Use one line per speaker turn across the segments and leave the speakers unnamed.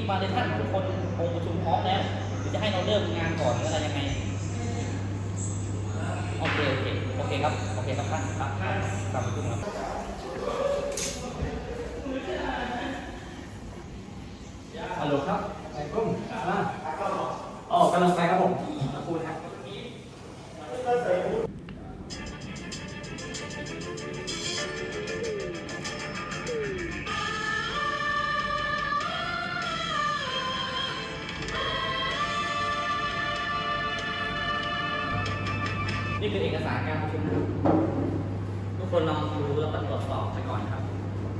บมาเลยท่านทุกคนองค์ประชุมพร้อมแล้วหรือจะให้เราเริ่มงานก่อนหรืออะไรยังไงโอเคโอเคโอเคครับโอเคครับท่านครับท่านกลับประชุมครับ นี่คือเอกสารการประชุมทุกคนลองดูแล้วก็ตรวจสอบไปก่อนครับ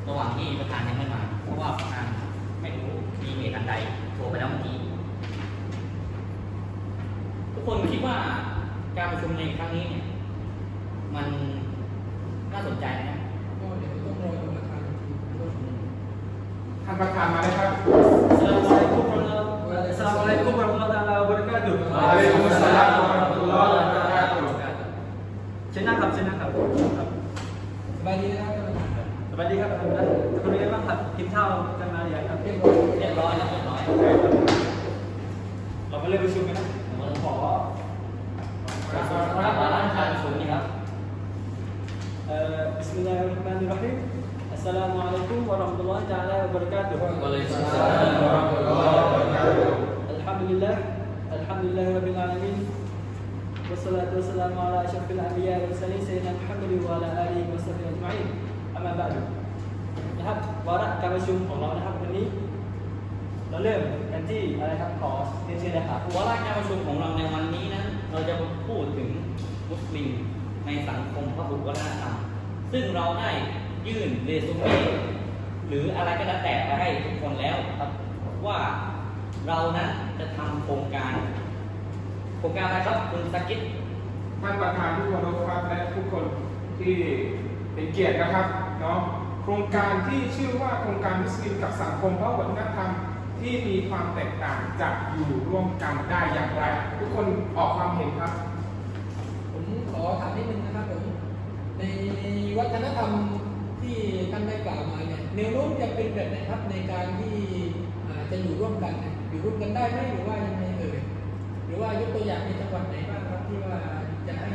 ระหว่างที่ประธานยังไม่มา เพราะว่าประธานไม่รู้มีเหตุอันใดโทรไปแล้วเมื่อกี้ ทุกคนคิดว่าการประชุมในครั้งนี้เนี่ย มันน่าสนใจนะ
ก็เดี๋ยวต้องรอดูประธานอีกที
ท่านประธานมาเลยครับ
Assalamualaikum warahmatullahi wabarakatuh
ว
เชิญนั่งครับเชิญนั่งครับครับ
สบายดีนะครับท่านประธาน
สวัสดีครับทุกท่านทุกคนเป็นไงบ้างครับกินข้าวกันมาหรือยังครับ
เรียบร้อย
เรียบร้อยแล้วเรียบร้อย
เรามาเริ่มประชุมกันนะผมขอ
ครับมาร้านการประชุมนี่ครับ
เอ่อ Bismillahirrahmanirrahim Assalamualaikum warahmatullahi taala wabarakatuh
ก็เลย
วะเราะตุลลอฮ์วะบะเราะกาตุฮ์
Alhamdulillah Alhamdulillah Rabbil Alamin Wassalatu wassalamu ala asyrafil anbiya wal mursalin Sayyidina Muhammad wa ala alihi wa sahbihi ajma'in Amma ba'du นะครับวาระการประชุมของเรานะครับวันนี้ เราเริ่มกันที่อะไรครับขอเรียนเชิญเลยครับ
วาระการประชุมของเราในวันนี้นั้นเราจะมาพูดถึงมุสลิมในสังคมพระบุวัฒนธรรมซึ่งเราได้ยื่นเรซูเม่หรืออะไรก็แล้วแต่ไปให้ทุกคนแล้วครับว่าเรานั้นจะทำโครงการ โครงการอะไรครับคุณสกิท
ท่านประธานทุกคนครับและทุกคนที่เป็นเกียรตินะครับเนาะโครงการที่ชื่อว่าโครงการมุสลิมกับสังคมพระวัฒนธรรมที่มีความแตกต่างจะอยู่ร่วมกันได้อย่างไร ทุกคนออกความเห็นครับ
ผมขอถามนิดนึงนะครับผมในวัฒนธรรมที่ท่านได้กล่าวมาเนี่ยแนวโน้มจะเป็นแบบไหนครับในการที่อ่าจะอยู่ร่วมกันเนี่ยอยู่ร่วมกันได้ไหมหรือว่ายังไงเอ่ยหรือว่ายกตัวอย่างในจังหวัดไหนบ้างครับที่ว่าจะให้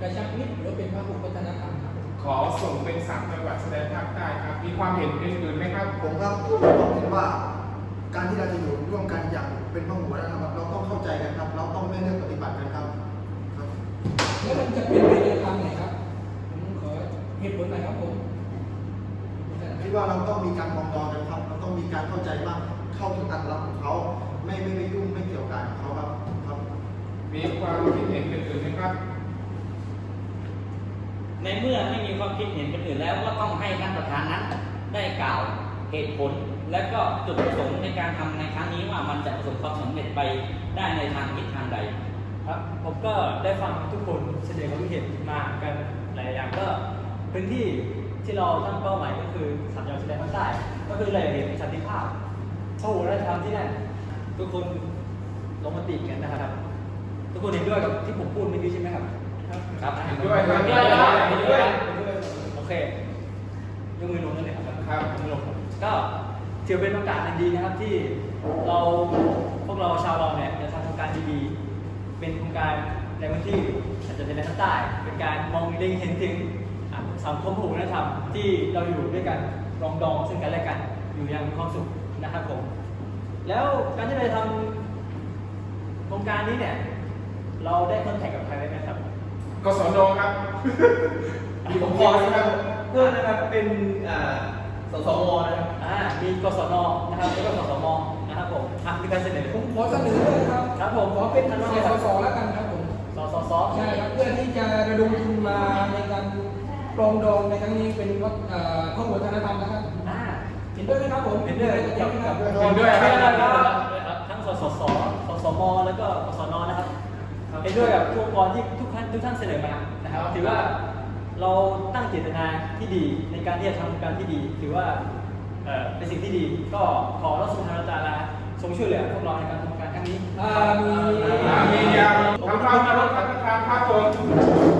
กระชับมิตรหรือว่าเป็นพหุวัฒนธรรมครับผม
ขอส่งเป็นสามจังหวัดแสดงภาคใต้ครับ มีความเห็นอื่นๆไหมครับ
ผมครับผมเห็นว่า การที่เราจะอยู่ร่วมกันอย่างเป็นพหุวัฒนธรรมครับเราต้องเข้าใจกันครับ เราต้องไม่เลือกปฏิบัติกันครับครับ
แล้วมันจะเป็นไปในทางไหนครับผมขอเหตุผลหน่อยครับผม
คิดว่าเราต้องมีการมองดองกันครับ เราต้องมีการเข้าใจบ้างเข้าถึงอัตลักษณ์ของเขา ไม่ไม่ไปยุ่งไม่เกี่ยวกันกับเขาครับครับ
มีความคิดเห็นอื่นๆไหมครับ
ในเมื่อไม่มีความคิดเห็นเป็นอื่นแล้วก็ต้องให้ท่านประธานนั้น ได้กล่าวเหตุผล และก็จุดประสงค์ในการทำในครั้งนี้ว่ามันจะประสบความสำเร็จไปได้ในทางทิศทางใด
ครับ ผมก็ได้ฟังทุกคนแสดงความคิดเห็นมากันหลายอย่างก็พื้นที่ที่เราตั้งเป้าหมายก็คือสามจังหวัดชายแดนภาคใต้ก็คือเราอยากเห็นสันติภาพพหุวัฒนธรรมที่นั่นทุกคนลงมติกันนะครับ ทุกคนเห็นด้วยกับที่ผมพูดเมื่อกี้ใช่ไหมครับ
ครับ
เห็นด้วยครับ
เห็นด้วยครับ
เห็นด้วย
โอเคยกมือลงกันเลยครับ
ครับ
ยกมือลงก็ถือเป็นโอกาสอันดีนะครับที่เราพวกเราชาวเราเนี่ยจะทำโครงการดีๆเป็นโครงการในพื้นที่อาจจะเป็นในภาคใต้เป็นการมองเล็งเห็นถึงอะสังคมพหุวัฒนธรรมที่เราอยู่ด้วยกันรองดองซึ่งกันและกันอยู่อย่างมีความสุขนะครับผมแล้วการที่เราจะทำโครงการนี้เนี่ย เราได้คอนแทคกับใครไว้ไหมครับ
กศนครับ
ผมขอนะครับเพิ่มนะครับเป็นอ่าสสมนะครับอ่ามีกสนนะครับแล้วก็กสมนะครับผมอะมีการเสนอ
ผมขอเสนอเลยครับ
ครับผม
ขอเป็น
ท่าน
ส
ว่าไง
ส
ครับ
สแล้วกันครับผม
สสส
ใช่ครับเพื่อที่จะระดมทุนมาในการปรองดองในครั้งนี้เป็นวัฒเอ่อพหุวัฒนธรรมนะครับ
อ่า
เห็นด้วยไหมครับผม
เห็นด้วย
เห็น
กับ
ไหมค
กั
รั
บบ
เห็นด้วยครับ
ครับทั้งสสสสสมแล้วก็กสนนะครับ เห็นด้วยกับทุกองค์กรที่ทุกท่านทุกท่านเสนอมานะครับ ถือว่าเราตั้งเจตนาที่ดีในการที่จะทำโครงการที่ดี ถือว่าเอ่อเป็นสิ่งที่ดีก็ขอรัสุภาตาลาทรงช่วยเหลือพวกเราในการทำโครงการครั้งนี้
อ่ามี
อามียาทำความเคารพท่านประธานครับผม